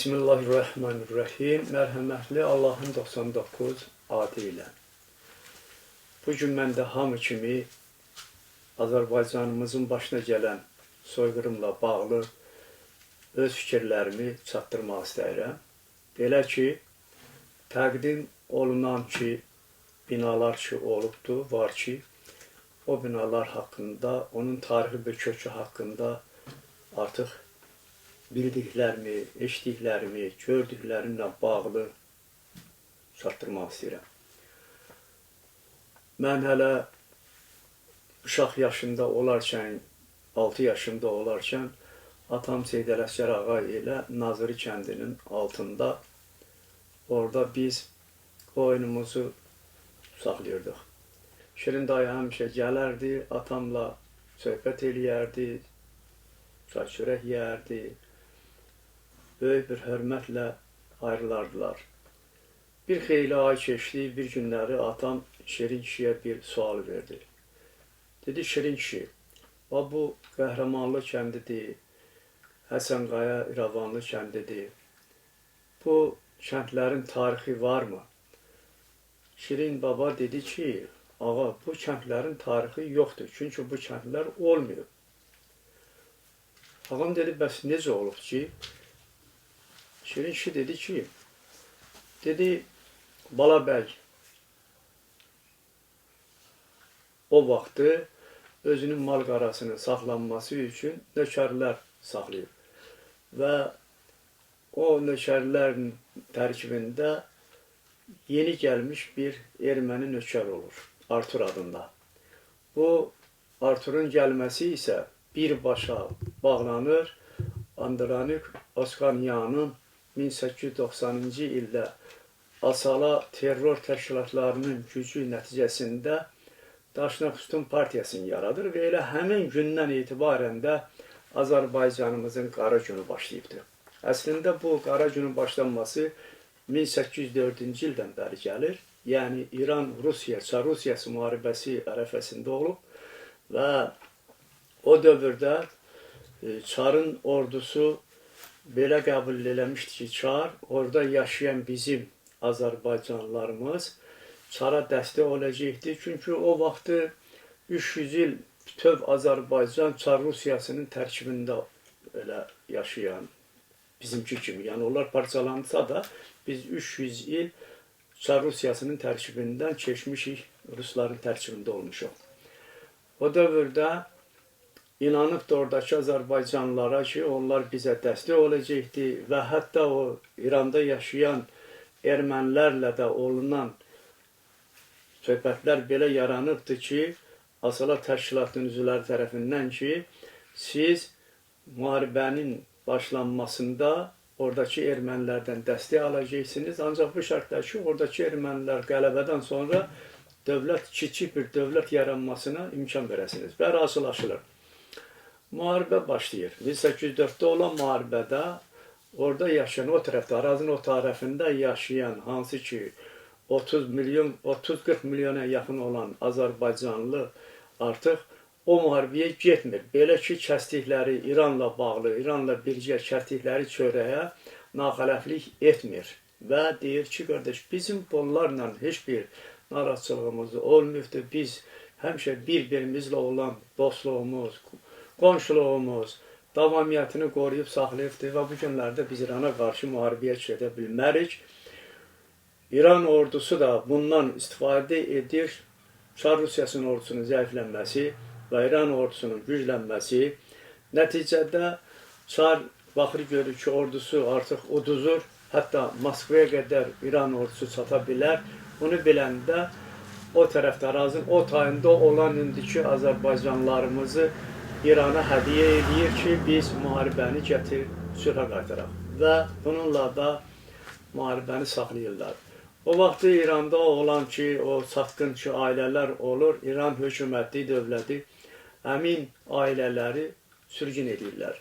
Bismillahirrahmanirrahim. Mərhəmətli Allahın 99 adı ilə. Bu gün mən də hamı kimi Azərbaycanımızın başına gələn soyqırımla bağlı öz fikirlərimi çatdırmaq istəyirəm. Belə ki, təqdim olunan ki, binalar ki olubdu, var ki, o binalar haqqında, onun tarixi bir kökü haqqında artıq bildiklərimi, eşitdiklərimi, gördüklərimlə bağlı çatdırmaq istəyirəm. Mən hələ uşaq yaşında olarkən, 6 yaşında olarkən atam Seyd Ələsgər ağa ilə Nazırı kəndinin altında orada biz oyunumuzu saxlayırdıq. Şirin dayı həmişə gələrdi, atamla söhbət eləyərdi, çay çörək yeyərdi, böyük bir hörmətlə ayrılardılar. Bir xeyli ay keçdi, bir günləri atam Şirin kişiyə bir sual verdi. Dedi Şirin kişi, "Va bu Qəhrəmanlı kəndidir, Həsən Qaya İrəvanlı kəndidir. Bu kəndlərin tarixi varmı?" Şirin baba dedi ki, "Ağa, bu kəndlərin tarixi yoxdur, çünki bu kəndlər olmuyor." Ağam dedi, "Bəs necə olub ki?" Şirin kişi dedi ki, dedi Balabəy o vaxtı özünün mal qarasının saxlanması üçün nökərlər saxlayıb. Və o nökərlərin tərkibində yeni gəlmiş bir erməni nökər olur, Artur adında. Bu Arturun gəlməsi isə birbaşa bağlanır Andranik Oskanyanın 1890-cı ildə Asala terror təşkilatlarının gücü nəticəsində Daşnaqüstün partiyasını yaradır və elə həmin gündən etibarən də Azərbaycanımızın qara günü başlayıbdır. Əslində bu qara günün başlanması 1804-cü ildən bəri gəlir. Yəni İran-Rusiya, Çar-Rusiyası müharibəsi ərəfəsində olub və o dövrdə e, Çarın ordusu belə qəbul eləmişdi ki, Çar orada yaşayan bizim Azərbaycanlılarımız Çara dəstək olacaqdı. Çünki o vaxtı 300 il bütöv Azərbaycan Çar Rusiyasının tərkibində elə yaşayan bizimki kimi. Yəni onlar parçalansa da biz 300 il Çar Rusiyasının tərkibindən keçmişik, Rusların tərkibində olmuşuq. O dövrdə inanıb da oradakı Azərbaycanlılara ki, onlar bizə dəstək olacaqdı və hətta o İranda yaşayan ermənilərlə də olunan söhbətlər belə yaranıbdı ki, Asala Təşkilatının üzvləri tərəfindən ki, siz müharibənin başlanmasında oradakı ermənilərdən dəstək alacaqsınız. Ancaq bu şərtdə ki, oradakı ermənilər qələbədən sonra dövlət, kiçik bir dövlət yaranmasına imkan verəsiniz və razılaşılır. Müharibə başlayır. 1804-də olan müharibədə orada yaşayan, o tərəfdə, arazinin o tərəfində yaşayan, hansı ki 30 milyon, 30-40 milyona yaxın olan Azərbaycanlı artıq o müharibəyə getmir. Belə ki, kəsdikləri İranla bağlı, İranla birgə kəsdikləri çörəyə naxələflik etmir. Və deyir ki, qardaş, bizim bunlarla heç bir narahatçılığımız olmayıbdır. Biz həmişə bir-birimizlə olan dostluğumuz, qonşuluğumuz, davamiyyətini qoruyub saxlayıbdır və bu günlərdə biz İrana qarşı müharibəyə gedə bilmərik. İran ordusu da bundan istifadə edir. Çar Rusiyasının ordusunun zəiflənməsi və İran ordusunun güclənməsi. Nəticədə Çar baxır görür ki, ordusu artıq uduzur, hətta Moskvaya qədər İran ordusu çata bilər. Bunu biləndə o tərəfdə ərazinin o tayında olan indiki Azərbaycanlılarımızı İrana hədiyyə edir ki, biz müharibəni gətir, sülhə qaytaraq. Və bununla da müharibəni saxlayırlar. O vaxtı İranda olan ki, o satqınçı ailələr olur, İran hökuməti, dövləti həmin ailələri sürgün edirlər.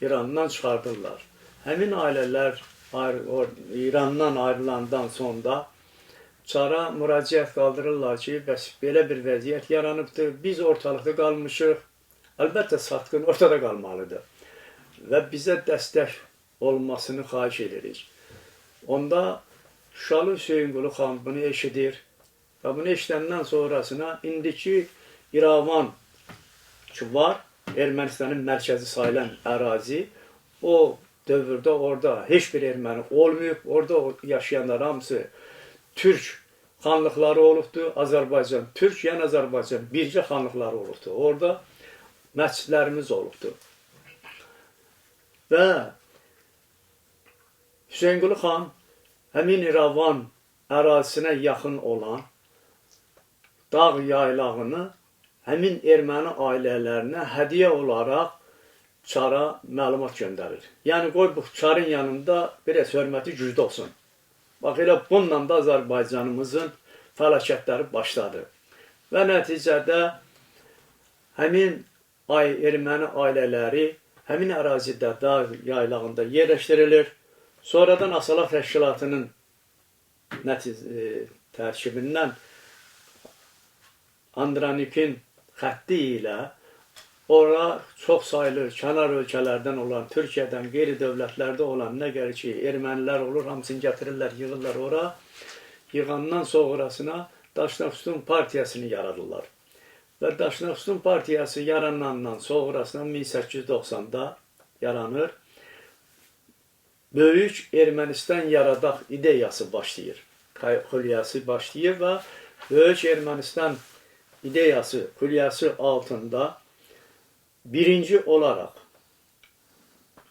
İrandan çıxardırlar. Həmin ailələr İrandan ayrılandan sonra Çara müraciət qaldırırlar ki, bəs belə bir vəziyyət yaranıbdır, biz ortalıqda qalmışıq, Əlbəttə satqın ortada qalmalıdır. Və bizə dəstək olmasını xahiş edirik. Onda Şuşalı Hüseynqulu xan bunu eşidir və bunu eşidəndən sonrasına indiki İravan ki var, Ermənistanın mərkəzi sayılan ərazi, o dövrdə orada heç bir erməni olmayıb, orada yaşayanlar hamısı Türk xanlıqları olubdu, Azərbaycan, Türk, yəni Azərbaycan bircə xanlıqları olubdu. Orada məscidlərimiz olubdu. Və Hüseynqulu xan həmin İrəvan ərazisinə yaxın olan dağ yaylağını həmin erməni ailələrinə hədiyyə olaraq çara məlumat göndərir. Yəni qoy bu çarın yanında biraz hörməti güclü olsun. Bax elə bununla da Azərbaycanımızın fəlakətləri başladı. Və nəticədə həmin ay erməni ailələri həmin ərazidə dağ yaylağında yerləşdirilir. Sonradan Asalar Təşkilatının nətic e, tərkibindən Andranik'in xətti ilə ora çox saylı kənar ölkələrdən olan, Türkiyədən, qeyri-dövlətlərdə olan nə gəlir ki, ermənilər olur, hamısını gətirirlər, yığırlar ora. Yığandan sonrasına Daşnaqsutun partiyasını yaradırlar. Və Daşnaqsutun partiyası yaranandan sonrasına 1890-da yaranır. Böyük Ermənistan yaradaq ideyası başlayır. Xülyası başlayır və Böyük Ermənistan ideyası, külyası altında birinci olarak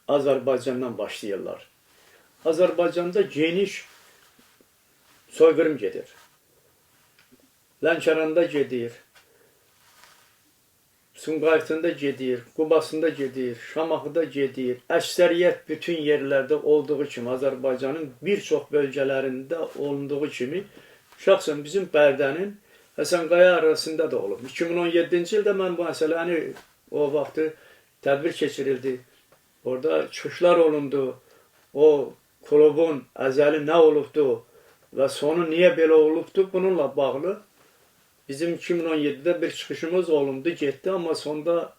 Azerbaycan'dan başlayırlar. Azerbaycan'da geniş soykırım gedir. Lənkəranda gedir, Sumqayıtında gedir, Qubasında gedir, Şamaxıda gedir. Əksəriyyət bütün yerlərdə olduğu kimi Azərbaycanın bir çox bölgələrində olunduğu kimi şəxsən bizim Bərdənin Həsənqaya arasında da olub. 2017-ci ildə mən bu məsələni o vaxtı tədbir keçirildi. Orada çıxışlar olundu. O klubun əzəli nə olubdu və sonu niyə belə olubdu bununla bağlı bizim 2017-də bir çıxışımız olundu, getdi, amma sonda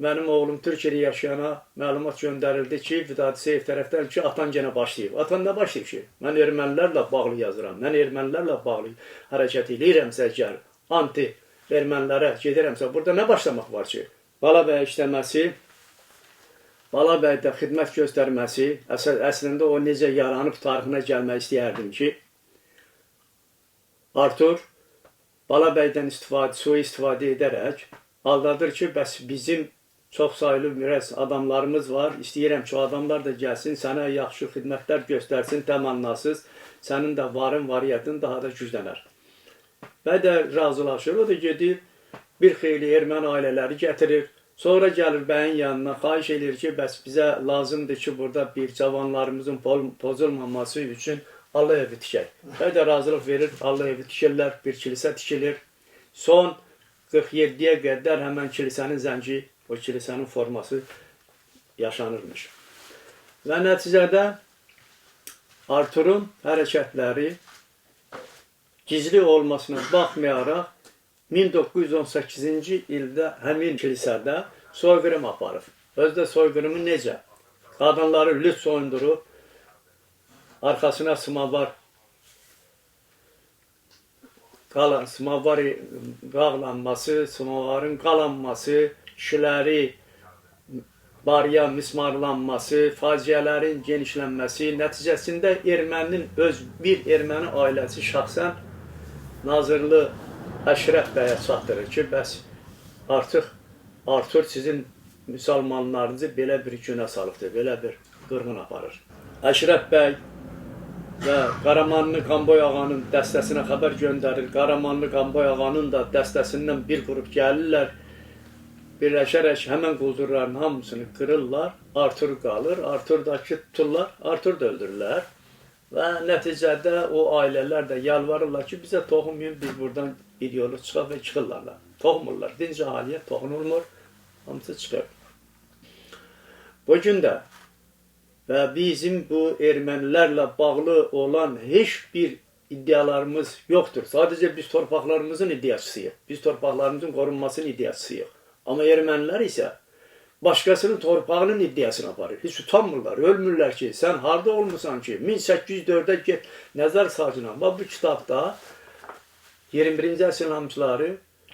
mənim oğlum Türkiyədə yaşayana məlumat göndərildi ki, Vidadi Seyiv tərəfdən ki, atan genə başlayıb. Atan nə başlayıb ki? Mən ermənilərlə bağlı yazıram. Mən ermənilərlə bağlı hərəkət edirəmsə əgər anti ermənilərə gedirəmsə, burada nə başlamaq var ki? Bala bəy işləməsi, Bala bəydə xidmət göstərməsi, əsl, əslində o necə yaranıb tarixinə gəlmək istəyərdim ki, Artur Bala bəydən istifadə, sui istifadə edərək aldadır ki, bəs bizim çox saylı biraz adamlarımız var. İstəyirəm ki, adamlar da gəlsin, sənə yaxşı xidmətlər göstərsin, təmannasız. Sənin də varın, variyyətin daha da güclənər. Və də razılaşır. O da gedir, bir xeyli erməni ailələri gətirir. Sonra gəlir bəyin yanına, xahiş edir ki, bəs bizə lazımdır ki, burada bir cavanlarımızın pozulmaması üçün Allah evi tikək. Və də razılıq verir, Allah evi tikirlər, bir kilisə tikilir. Son 47-yə qədər həmən kilisənin zənci, o kilisənin forması yaşanırmış. Və nəticədə Arturun hərəkətləri gizli olmasına baxmayaraq 1918-ci ildə həmin kilisədə soyqırım aparıb. Özdə soyqırımı necə? Qadınları lüt soyundurub, Arkasına sımavar qalan, sımavar qağlanması, sımavarın qalanması, kişiləri barya mismarlanması, faciələrin genişlənməsi, nəticəsində erməninin öz bir erməni ailəsi şəxsən Nazırlı Əşrəf bəyə çatdırır ki, bəs artıq Artur sizin müsəlmanlarınızı belə bir günə salıbdır, belə bir qırğın aparır. Əşrəf bəy və Qaramanlı Qamboy ağanın dəstəsinə xəbər göndərir. Qaramanlı Qamboy ağanın da dəstəsindən bir qrup gəlirlər. Birləşərək həmən quldurların hamısını qırırlar. Artur qalır. Artur da ki tuturlar. Artur da öldürürlər. Və nəticədə o ailələr də yalvarırlar ki, bizə toxunmayın, biz buradan ideolog çıxaq və çıxırlar. Toxumurlar. Dinc əhaliyə toxunulmur. Hamısı çıxır. Bu gün və bizim bu ermənilərlə bağlı olan heç bir iddialarımız yoxdur. Sadəcə biz torpaqlarımızın iddiaçısıyıq. Biz torpaqlarımızın qorunmasının iddiaçısıyıq. Amma ermənilər isə başkasının torpağının iddiasını aparır. Hiç utanmırlar, ölmürlər ki, sen harda olmusan ki, 1804'də get nəzər sacına. Bax bu kitabda 21-ci əsr hamçıları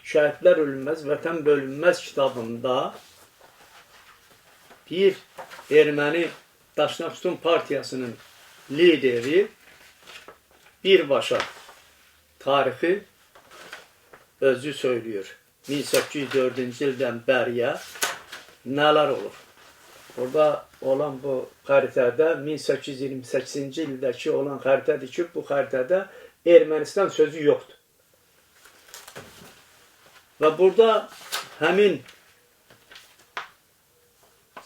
Şəhidlər Ölünməz, Vətən Bölünməz kitabında bir erməni Daşnaqsutun partiyasının lideri birbaşa tarixi özü söylüyor. 1804-cü ildən bəriyə nələr olur? Burada olan bu xəritədə 1828-ci ildəki olan xəritədir ki, bu xəritədə Ermənistan sözü yoxdur. Və burada həmin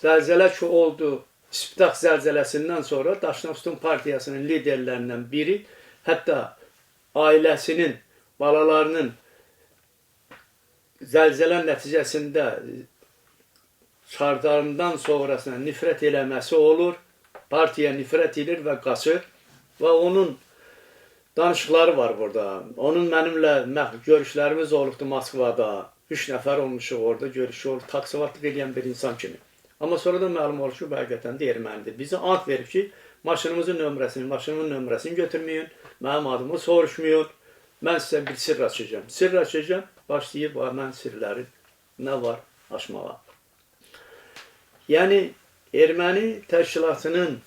zəlzələ ki oldu, İspitaq zəlzələsindən sonra Daşnaqsutun partiyasının liderlərindən biri hətta ailəsinin, balalarının zəlzələ nəticəsində çardarından sonrasına nifrət eləməsi olur. Partiya nifrət edir və qaçır və onun danışıqları var burada. Onun mənimlə görüşlərimiz olubdu Moskvada. Üç nəfər olmuşuq orada görüşü olub. Taksivatlıq bir insan kimi. Amma sonradan məlum olur ki, həqiqətən də ermənidir. Bizə ant verib ki, maşınımızın nömrəsini, maşınımın nömrəsini götürməyin, mənim adımı soruşmayın. Mən sizə bir sirr açacağam. Sirr açacağam, başlayıb "Ay, mən sirləri nə var açmağa. Yəni erməni təşkilatının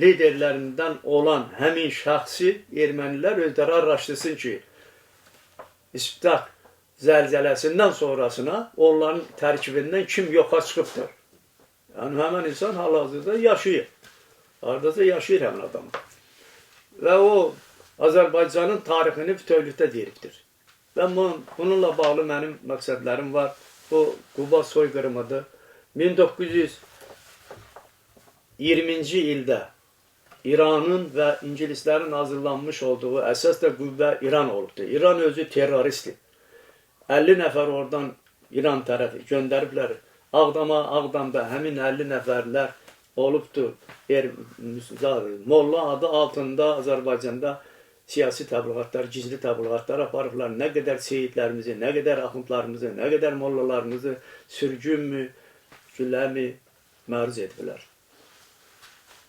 liderlərindən olan həmin şəxsi ermənilər özləri araşdırsın ki, İspitaq zəlzələsindən sonrasına onların tərkibindən kim yoxa çıxıbdır. Yəni həmin insan hal-hazırda yaşayır. Hardasa yaşayır həmin adam. Və o Azərbaycanın tarixini bütövlükdə deyibdir. Və bu- bununla bağlı mənim məqsədlərim var. Bu Quba soyqırımıdır. 1920-ci ildə İranın və ingilislərin hazırlanmış olduğu əsas da qüvvə İran olubdur. İran özü terroristdir. 50 nəfər oradan İran tərəfi göndəriblər. Ağdama, Ağdamda həmin 50 nəfərlər olubdur. Er, Molla adı altında Azərbaycanda siyasi təbliğatlar, gizli təbliğatlar aparıblar. Nə qədər seyidlərimizi, nə qədər axundlarımızı, nə qədər mollalarımızı sürgünmü, gülləmi məruz ediblər.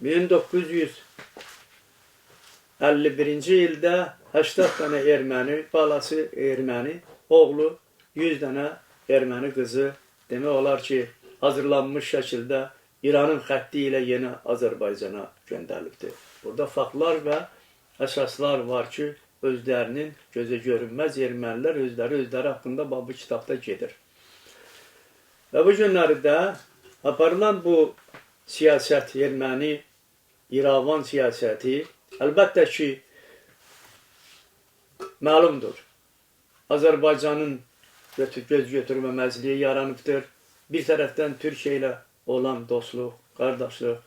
1951-ci ildə 80 dənə erməni, balası erməni, oğlu 100 dənə erməni qızı demək olar ki, hazırlanmış şəkildə İranın xətti ilə yeni Azərbaycana göndərilibdir. Burada faktlar və əsaslar var ki, özlərinin gözə görünməz ermənilər özləri özləri haqqında bu kitabda gedir. Və bu günlərdə aparılan bu siyasət, erməni, İravan siyasəti əlbəttə ki, məlumdur. Azərbaycanın götür, göz götürməməzliyi yaranıbdır. Bir tərəfdən Türkiyə ilə olan dostluq, qardaşlıq.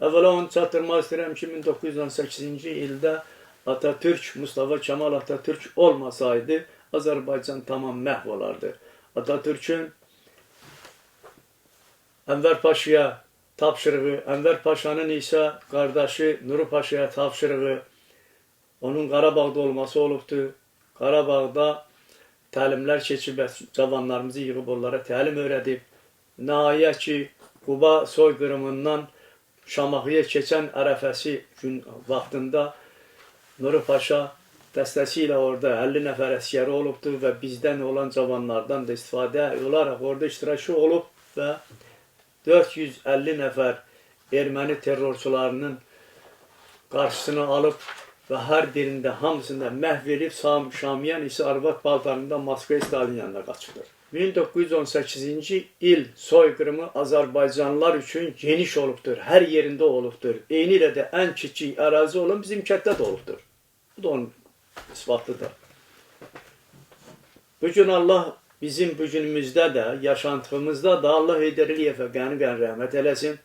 Əvvəla onu çatdırmaq istəyirəm ki, 1918-ci ildə Atatürk, Mustafa Kemal Atatürk olmasaydı, Azərbaycan tamam məhv olardı. Atatürk'ün Ənvər Paşaya tapşırığı, Ənvər Paşanın isə qardaşı Nuru Paşaya tapşırığı, onun Qarabağda olması olubdu. Qarabağda təlimlər keçib, cavanlarımızı yığıb onlara təlim öyrədib. Nəhayət ki, Quba soyqırımından Şamaxıya keçən ərəfəsi gün vaxtında Nuru Paşa dəstəsi orada 50 nəfər əskəri olubdu və bizdən olan cavanlardan da istifadə olaraq orada iştirakçı olub və 450 nəfər erməni terrorçularının qarşısını alıb və hər birində hamısında məhv edib Sam Şamiyan isə arvad paltarında Moskva Stalin yanına qaçıbdır. 1918-ci il soyqırımı Azərbaycanlılar üçün geniş olubdur, hər yerində olubdur. Eyni ilə də ən kiçik ərazi olan bizim kənddə də olubdur. Bu da onun isbatlıdır. Bu gün Allah bizim bu günümüzdə də, yaşantımızda da Allah Heydər Əliyevə qəni-qəni rəhmət eləsin.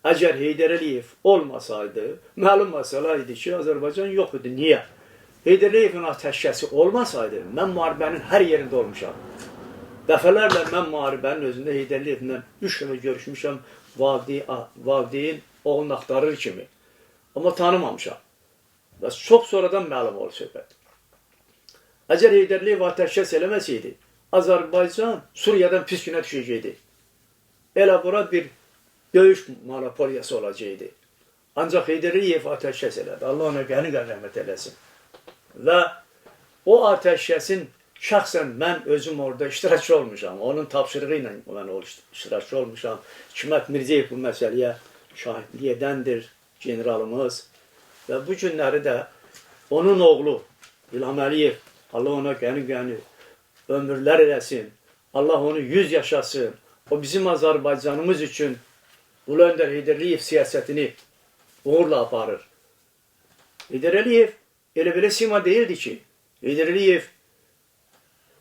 Əgər Heydər Əliyev olmasaydı, məlum məsələ idi ki, Azərbaycan yox idi. Niyə? Heydər Əliyevin atəşkəsi olmasaydı, mən müharibənin hər yerində olmuşam. Dəfələrlə mən müharibənin özündə Heydər Əliyevlə üç dəfə görüşmüşəm, valideyn, valideyn oğlunu axtarır kimi. Amma tanımamışam. Və çox sonradan məlum oldu söhbət. Əgər Heydər Əliyev atəşkəs eləməsəydi, Azərbaycan Suriyadan pis günə düşəcəkdi. elə bura bir döyüş monopoliyası olacaqdı. Ancaq Heydər Əliyev atəşkəs elədi. Allah ona qəni qən rəhmət eləsin. Və o atəşkəsin şəxsən mən özüm orada iştirakçı olmuşam. Onun tapşırığı ilə mən o iştirakçı olmuşam. Hikmət Mirzəyev bu məsələyə şahidlik edəndir generalımız. Və bu günləri də onun oğlu İlham Əliyev, Allah ona qəni qəni ömürlər eləsin. Allah onu yüz yaşasın. O bizim Azərbaycanımız üçün Ulu Öndər Heydər Əliyev siyasətini uğurla aparır. Heydər Əliyev elə belə sima deyildi ki, Heydər Əliyev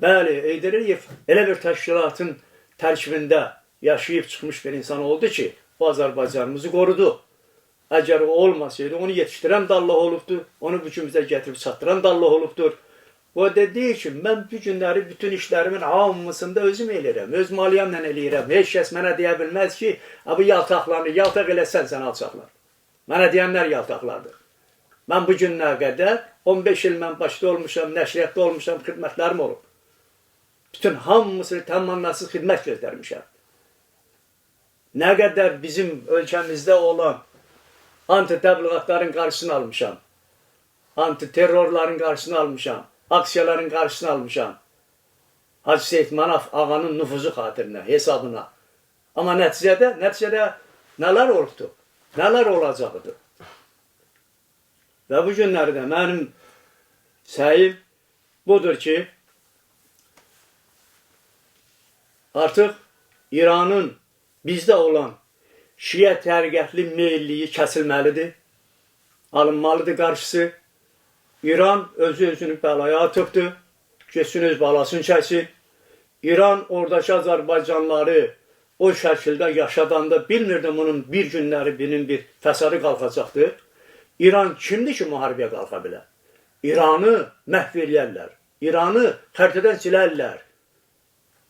bəli, Heydər Əliyev elə bir təşkilatın tərkibində yaşayıb çıxmış bir insan oldu ki, o Azərbaycanımızı qorudu. Əgər o olmasaydı, onu yetişdirən də Allah onu bu gün bizə gətirib çatdıran da olubdur. O dediyi ki, mən bu günləri bütün işlərimin hamısında özüm eləyirəm, öz maliyyəmlə eləyirəm. Heç kəs mənə deyə ki, bu yaltaqlarını, yaltaq eləsən sən alçaqlar. Mənə deyənlər yaltaqlardır. Mən bu günə qədər 15 il mən başda olmuşam, nəşriyyatda olmuşam, xidmətlərim olub. Bütün hamısını tamamlansız xidmət göstərmişəm. Nə qədər bizim ölkəmizdə olan anti-təbliğatların qarşısını almışam. Anti-terrorların qarşısını almışam. Aksiyaların qarşısını almışam. Hacı Seyid Manaf ağanın nüfuzu xatirinə, hesabına. Amma nəticədə, nəticədə nələr olubdu? Nələr olacaqdı? Və bu günlərdə mənim səyim budur ki, artıq İranın bizdə olan Şiə təriqətli meyilliyi kəsilməlidir, alınmalıdır qarşısı. İran özü özünü bəlaya atıbdır, getsin öz balasını çəksin. İran oradakı Azərbaycanları o şəkildə yaşadanda bilmirdim onun bir günləri birinin bir fəsadı qalxacaqdır. İran kimdir ki, müharibəyə qalxa bilər? İranı məhv eləyərlər. İranı xəritədən silərlər.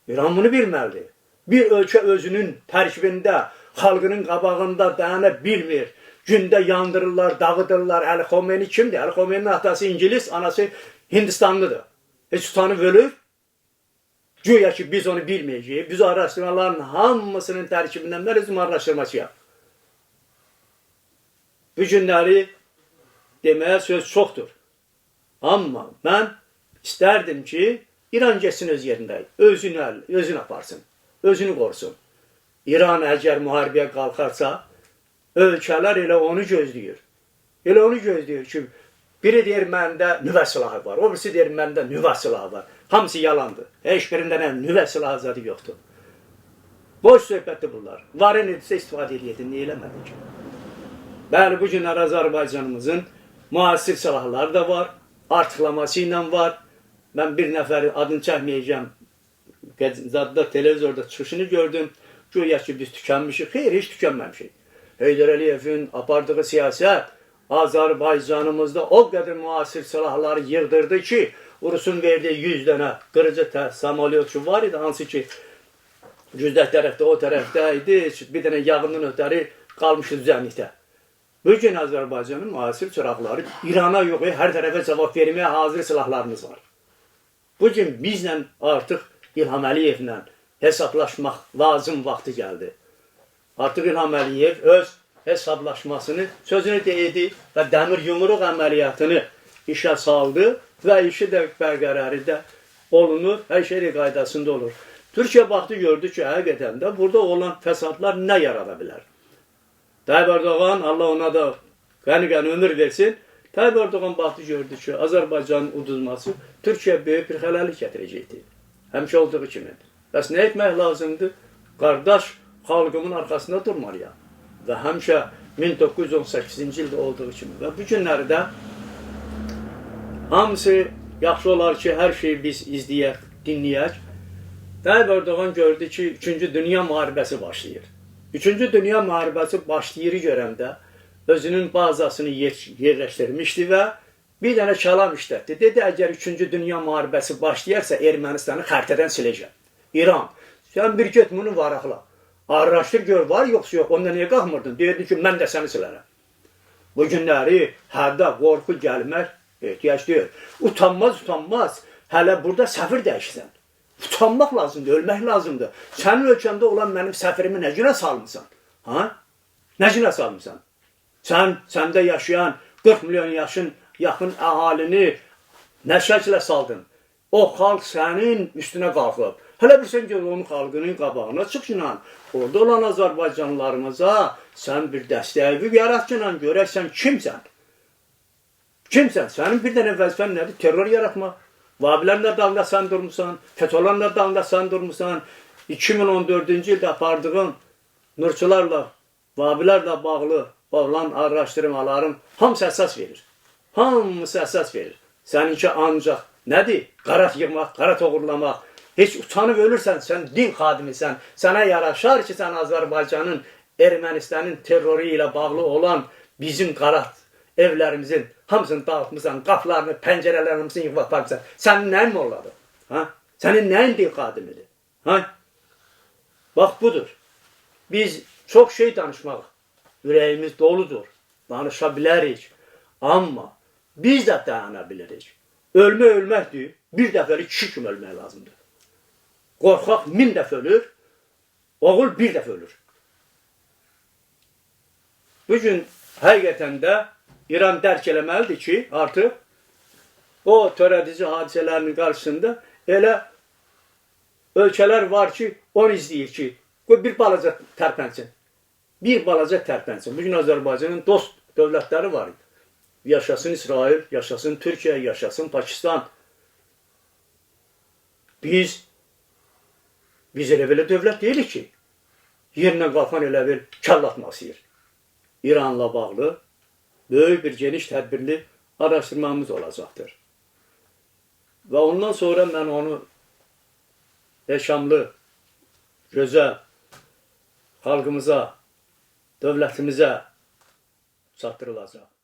İran bunu bilməlidir. Bir ölkə özünün tərkibində, xalqının qabağında dayana bilmir. Gündə yandırırlar, dağıdırlar. Əli Xomeyni kimdir? Əli Xomeynin atası İngilis, anası Hindistanlıdır. Heç tutanı bölüb. Güya ki biz onu bilməyəcəyik. Biz araşdırmaların hamısının tərkibindən mən özüm araşdırmacıyam. Bu günləri deməyə söz çoxdur. Amma mən istərdim ki, İran getsin öz yerində, özünü, özünü aparsın, özünü qorusun. İran əgər müharibəyə qalxarsa, ölkələr elə onu gözləyir. Elə onu gözləyir ki, biri deyir məndə nüvə silahı var, o birisi deyir məndə nüvə silahı var. Hamısı yalandır. Heç birində nə nüvə silahı zadı yoxdur. Boş söhbətdir bunlar. Varın edirsə istifadə edəydin, niyə eləmədin ki? Bəli, bu günlər Azərbaycanımızın müasir silahları da var, artıqlaması ilə var. Mən bir nəfəri adını çəkməyəcəm. Zadda televizorda çıxışını gördüm. Güya ki biz tükənmişik. Xeyr, heç tükənməmişik. Heydər Əliyevin apardığı siyasət Azərbaycanımızda o qədər müasir silahları yığdırdı ki, Rusun verdiyi 100 dənə qırıcı samolyotçu var idi, hansı ki güzdə tərəfdə, o tərəfdə idi, bir dənə yağından ötəri qalmışdı düzənlikdə. Bu gün Azərbaycanın müasir çıraqları İrana yox, hər tərəfə cavab verməyə hazır silahlarımız var. Bu gün bizlə artıq İlham Əliyevlə hesablaşmaq lazım vaxtı gəldi. Artıq İlham Əliyev öz hesablaşmasını sözünü deyildi və dəmir yumruq əməliyyatını işə saldı və işi də bərqərarı da olunur, hər şey qaydasında olur. Türkiyə baxdı gördü ki, həqiqətən də burada olan fəsadlar nə yarada bilər? Tayyip Erdoğan, Allah ona da qəni-qəni ömür versin. Tayyip Erdoğan baxdı gördü ki, Azərbaycanın uduzması Türkiyə böyük bir xələlik gətirəcəkdir. Həmişə olduğu kimi. Bəs nə etmək lazımdır? Qardaş xalqımın arxasında durmalıyam. Və həmişə 1918-ci ildə olduğu kimi. Və bu günlərdə hamısı yaxşı olar ki, hər şeyi biz izləyək, dinləyək. Tayyip Erdoğan gördü ki, 3-cü Dünya müharibəsi başlayır. 3-cü Dünya müharibəsi başlayır görəndə özünün bazasını yerləşdirmişdi və bir dənə kəlam işlətdi. Dedi, əgər 3-cü Dünya müharibəsi başlayarsa Ermənistanı xəritədən siləcəm. İran, sən bir get bunu varaqla. Araşdır gör, var yoxsa yox, onda niyə qalxmırdın? Deyirdi ki, mən də səni silərəm. Bu günləri hərdə qorxu gəlmək ehtiyac deyil. Utanmaz, utanmaz. Hələ burada səfir dəyişsən. Utanmaq lazımdır, ölmək lazımdır. Sənin ölkəndə olan mənim səfirimi nə günə salmısan? Ha? Nə günə salmısan? Sən səndə yaşayan 40 milyon yaşın yaxın əhalini nə saldın? O xalq sənin üstünə qalxıb. Hələ bilsən ki, onun xalqının qabağına çıxınan, orada olan Azərbaycanlılarımıza sən bir dəstəyi yaratçınan görəksən kimsən? Kimsən? Sənin bir dənə vəzifən nədir? Terror yaratmaq. Vabilərin də dalında sən durmusan, FETÖ'lərin də dalında sən durmusan. 2014-cü ildə apardığın nurçularla, vabilərlə bağlı olan araşdırmaların hamısı əsas verir. Hamısı əsas verir. Səninki ancaq nədir? Qara yığmaq, qara toğurlamaq. Heç utanıb ölürsən, sən din xadimisən. Sənə yaraşar ki, sən Azərbaycanın Ermənistanın terroru ilə bağlı olan bizim qara evlərimizin hamısını dağıtmısan, qapılarını, pəncərələrimizi yığıb aparmısan. Sənin nəyin molladır? Ha? Sənin nəyin din xadimidir? Ha? Bax budur. Biz çox şey danışmaq, ürəyimiz doludur. Danışa bilərik. Amma biz də dayana bilirik. Ölmə ölməkdir. Bir dəfəlik kişi kimi ölmək lazımdır. Qorxaq min dəfə ölür, oğul bir dəfə ölür. Bugün həqiqətən də İran dərk eləməlidir ki, artıq o törədici hadisələrin qarşısında elə ölkələr var ki, onu izləyir ki, qoy bir balaca tərpənsin. Bir balaca tərpənsin. Bugün Azərbaycanın dost dövlətləri var. Yaşasın İsrail, yaşasın Türkiyə, yaşasın Pakistan. Biz biz elə belə dövlət deyilik ki, yerinə qalxan elə bir kəllatmasıyır. İranla bağlı böyük bir geniş tədbirli araşdırmamız olacaqdır. Və ondan sonra mən onu yaşamlı, gözəl xalqımıza, dövlətimizə çatdırılacaq.